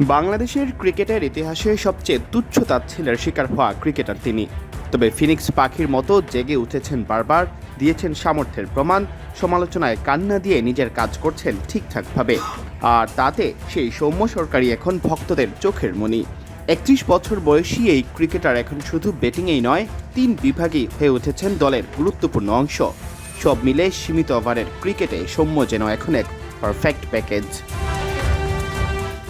বাংলাদেশের ক্রিকেটের ইতিহাসে সবচেয়ে তুচ্ছ তাচ্ছিলের শিকার হওয়া ক্রিকেটার তিনি। তবে ফিনিক্স পাখির মতো জেগে উঠেছেন বারবার, দিয়েছেন সামর্থ্যের প্রমাণ, সমালোচনায় কান্না দিয়ে নিজের কাজ করছেন ঠিকঠাকভাবে। আর তাতে সেই সৌম্য সরকারি এখন ভক্তদের চোখের মণি একত্রিশ বছর বয়সী এই ক্রিকেটার এখন শুধু ব্যাটিংয়েই নয়, তিন বিভাগেই হয়ে উঠেছেন দলের গুরুত্বপূর্ণ অংশ। সব মিলে সীমিত ওভারের ক্রিকেটে সৌম্য যেন এখন এক পারফেক্ট প্যাকেজ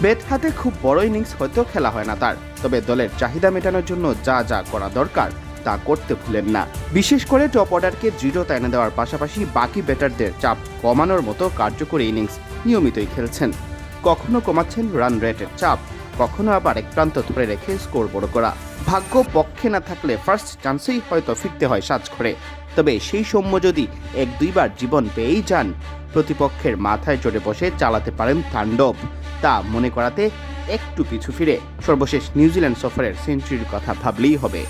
ব্যাট হাতে খুব বড় ইনিংস হয়তো খেলা হয় না তার, তবে দলের চাহিদা মেটানোর জন্য যা যা করা দরকার তা করতে ভুলেন না। বিশেষ করে টপ অর্ডারকে দৃঢ়তা এনে দেওয়ার পাশাপাশি বাকি ব্যাটারদের চাপ কমানোর মতো কার্যকরী ইনিংস নিয়মিতই খেলছেন। কখনো কমাচ্ছেন রান রেটের চাপ, কখনো আবার এক প্রান্ত ধরে রেখে স্কোর বড় করা। ভাগ্য পক্ষে না থাকলে ফার্স্ট চান্সেই হয়তো ফিরতে হয় সাজঘরে তবে সেই সৌম্য যদি এক দুইবার জীবন পেয়েই যান প্রতিপক্ষের মাথায় চড়ে বসে চালাতে পারেন তাণ্ডব। তা মনে করাতে একটু পিছু ফিরে। সর্বশেষ নিউজিল্যান্ড সফরের সেঞ্চুরির কথা ভাবলেই হবে।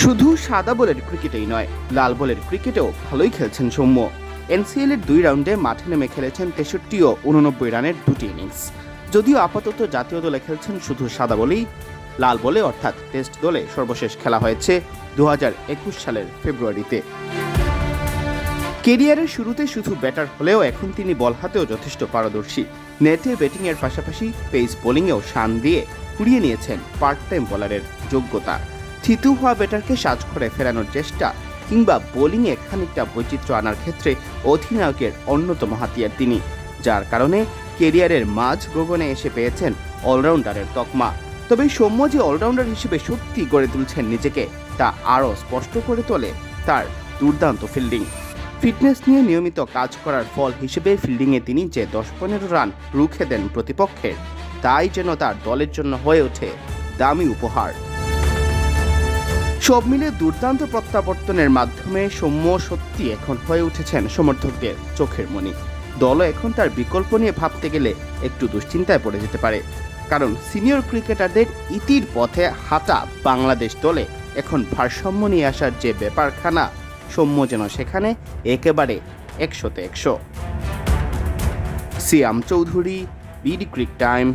শুধু সাদা বলের ক্রিকেটেই নয়, লাল বলের ক্রিকেটেও ভালোই খেলছেন সৌম্য। এনসিএল এর দুই রাউন্ডে মাঠে নেমে খেলেছেন তেষট্টি ও উননব্বই রানের দুটি ইনিংস। যদিও আপাতত জাতীয় দলে খেলছেন শুধু সাদা বলেই, লাল বলে অর্থাৎ টেস্ট দলে সর্বশেষ খেলা হয়েছে দু হাজার একুশ সালের ফেব্রুয়ারিতে। কেরিয়ারের শুরুতে শুধু ব্যাটার হলেও এখন তিনি বল হাতেও যথেষ্ট পারদর্শী। নেটে ব্যাটিংয়ের পাশাপাশি পেস বোলিংয়েও শান দিয়ে কুড়িয়ে নিয়েছেন পার্ট টাইম বোলারের যোগ্যতা। থিতু হওয়া ব্যাটারকে সাজ করে ফেরানোর চেষ্টা কিংবা বোলিংয়ে খানিকটা বৈচিত্র্য আনার ক্ষেত্রে অধিনায়কের অন্যতম হাতিয়ার তিনি, যার কারণে কেরিয়ারের মাঝ গগনে এসে পেয়েছেন অলরাউন্ডারের তকমা। তবে সৌম্য যে অলরাউন্ডার হিসেবে সত্যি গড়ে তুলছেন নিজেকে, তা আরও স্পষ্ট করে তোলে তার দুর্দান্ত ফিল্ডিং। ফিটনেস নিয়ে নিয়মিত কাজ করার ফল হিসেবে ফিল্ডিংয়ে তিনি যে দশ পনেরো রান রুখে দেন প্রতিপক্ষের তাই যেন তার দলের জন্য হয়ে ওঠে দামি উপহার। সব মিলে দুর্দান্ত প্রত্যাবর্তনের মাধ্যমে সৌম্য সত্যি এখন হয়ে উঠেছেন সমর্থকদের চোখের মণি দলও এখন তার বিকল্প নিয়ে ভাবতে গেলে একটু দুশ্চিন্তায় পড়ে যেতে পারে। কারণ সিনিয়র ক্রিকেটারদের ইতির পথে হাঁটা বাংলাদেশ দলে এখন ভারসাম্য নিয়ে আসার যে ব্যাপারখানা সৌম্য যেন সেখানে একেবারে একশোতে একশো। Siam Chowdhury BD cric time.